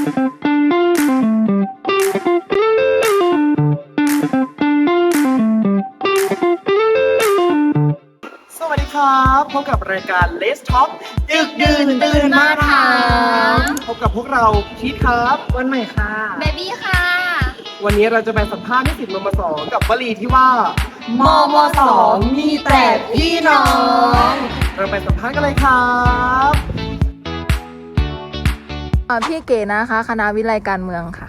สวัสดีครับพบกับรายการ Let's Talk ดึกดื่นตื่นมาถามพบกับพวกเราพีทครับวันใหม่ค่ะ เบบี้ค่ะ วันนี้เราจะไปสัมภาษณ์นิสิตมมสองกับวลีที่ว่ามมสองมีแต่พี่น้อง เราไปสัมภาษณ์กันเลยครับ อ่าพี่เก๋นะคะ คณะวิไลการเมืองค่ะ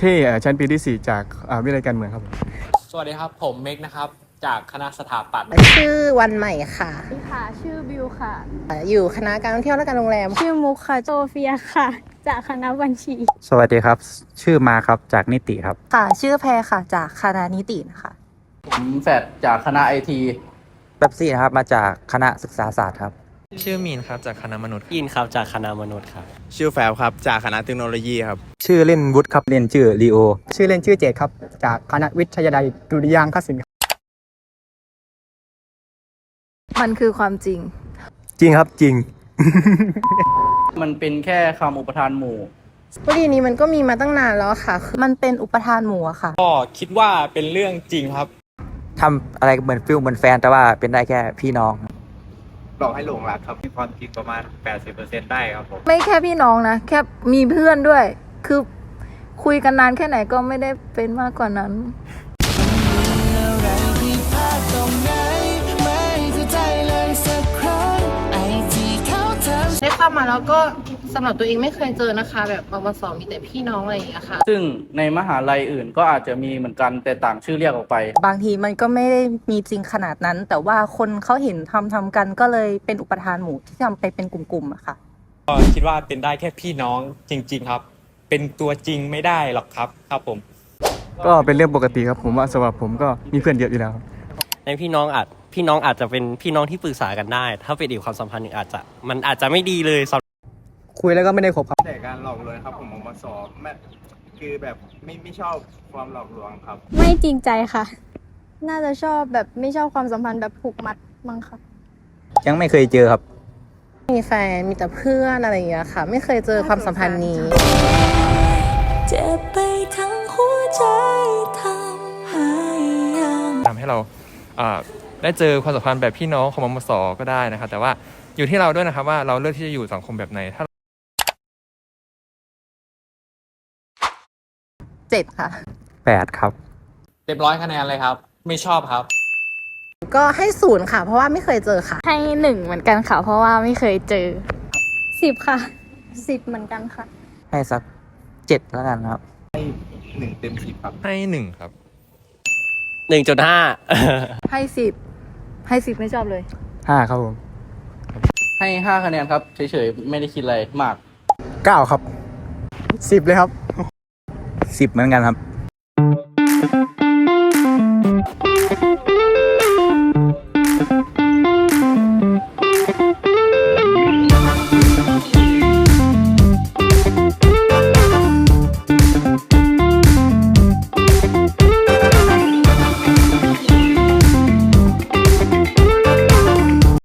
ที่เอ่อชั้นปีที่ 4 จากอ่าวิทยาลัยการเมืองครับผม สวัสดีครับ ผมเมกนะครับ จากคณะสถาปัตย์ชื่อวันใหม่ค่ะ ค่ะ ชื่อบิวค่ะ อยู่คณะการท่องเที่ยวและการโรงแรม ชื่อมุกค่ะโซเฟียค่ะ จากคณะบัญชี สวัสดีครับ ชื่อมาครับจากนิติครับ ค่ะ ชื่อแพรค่ะ จากคณะนิตินะคะ ผมแฟดจากคณะไอทีแป๊บซี่นะครับ มาจากคณะศึกษาศาสตร์ครับ ชื่อมีนครับจากคณะมนุษย์ยินครับจากคณะมนุษย์ครับ ชื่อแฟบครับ จากคณะเทคโนโลยีครับ ชื่อเล่นวุฒิครับเรียนชื่อลีโอ ชื่อเล่นชื่อเจดครับ จากคณะวิทยาลัยดุริยางคศิลป์มันคือความจริง จริงครับจริง มันเป็นแค่คำอุปทานหมู่ วลีนี้มันก็มีมาตั้งนานแล้วค่ะคือมันเป็นอุปทานหมู่อะค่ะ ก็คิดว่าเป็นเรื่องจริงครับ ทำอะไรเหมือนฟิลเหมือนแฟนแต่ว่าเป็นได้แค่พี่น้องบ อกให้หลงรักครับมีความจริงประมาณ 80%ได้ครับผมไม่แค่พี่น้องนะ แค่มีเพื่อนด้วย คือคุยกันนานแค่ไหนก็ไม่ได้เป็นมากกว่านั้น ได้เข้ามาแล้วก็ สำหรับตัวเองไม่เคยเจอนะคะ แบบมมสมีแต่พี่น้องอะไรอย่างเงี้ยค่ะ ซึ่งในมหาลัยอื่นก็อาจจะมีเหมือนกันแต่ต่างชื่อเรียกออกไป บางทีมันก็ไม่ได้มีจริงขนาดนั้น แต่ว่าคนเขาเห็นทำทำกันก็เลยเป็นอุปทานหมู่ที่ทำไปเป็นกลุ่มๆอะค่ะ ก็คิดว่าเป็นได้แค่พี่น้องจริง ๆครับ เป็นตัวจริงไม่ได้หรอกครับครับผม ก็เป็นเรื่องปกติครับผมว่าสำหรับผมก็มีเพื่อนเยอะอยู่แล้วครับ ในพี่น้องอาจพี่น้องอาจจะเป็นพี่น้องที่ปรึกษากันได้ ถ้าเป็นอีกความสัมพันธ์หนึ่งอาจจะ มันอาจจะไม่ดีเลยสำหรับ คุยแล้วก็ไม่ได้คบครับ แต่การหลอกลวงครับผมมมสไม่คือแบบไม่ไม่ชอบความหลอกลวงครับ ไม่จริงใจค่ะ น่าจะชอบแบบไม่ชอบความสัมพันธ์แบบผูกมัดมั้งค่ะ ยังไม่เคยเจอครับ มีแฟนมีแต่เพื่อนอะไรอย่างเงี้ยค่ะ ไม่เคยเจอความสัมพันธ์นี้ เจ็บไปทั้งหัวใจทำให้ยังทำให้เราอ่าได้เจอความสัมพันธ์แบบพี่น้องของมมสก็ได้นะครับแต่ว่าอยู่ที่เราด้วยนะครับว่าเราเลือกที่จะอยู่สังคมแบบไหนถ้า เจ็ดค่ะ8ครับเรียบร้อยคะแนนเลยครับ ไม่ชอบครับ ก็ให้ศูนย์ค่ะ เพราะว่าไม่เคยเจอค่ะ ให้หนึ่งเหมือนกันค่ะ เพราะว่าไม่เคยเจอสิบค่ะสิบเหมือนกันค่ะ ให้สัก7แล้วกันครับ หนึ่งเต็มสิบครับ ให้หนึ่งครับ หนึ่งจุดห้า ให้สิบให้สิบไม่ชอบเลย5ครับผมให้ห้าคะแนนครับ เฉยๆ ไม่ได้คิดอะไรมาก9ครับ10เลยครับ 10 เหมือนกันครับ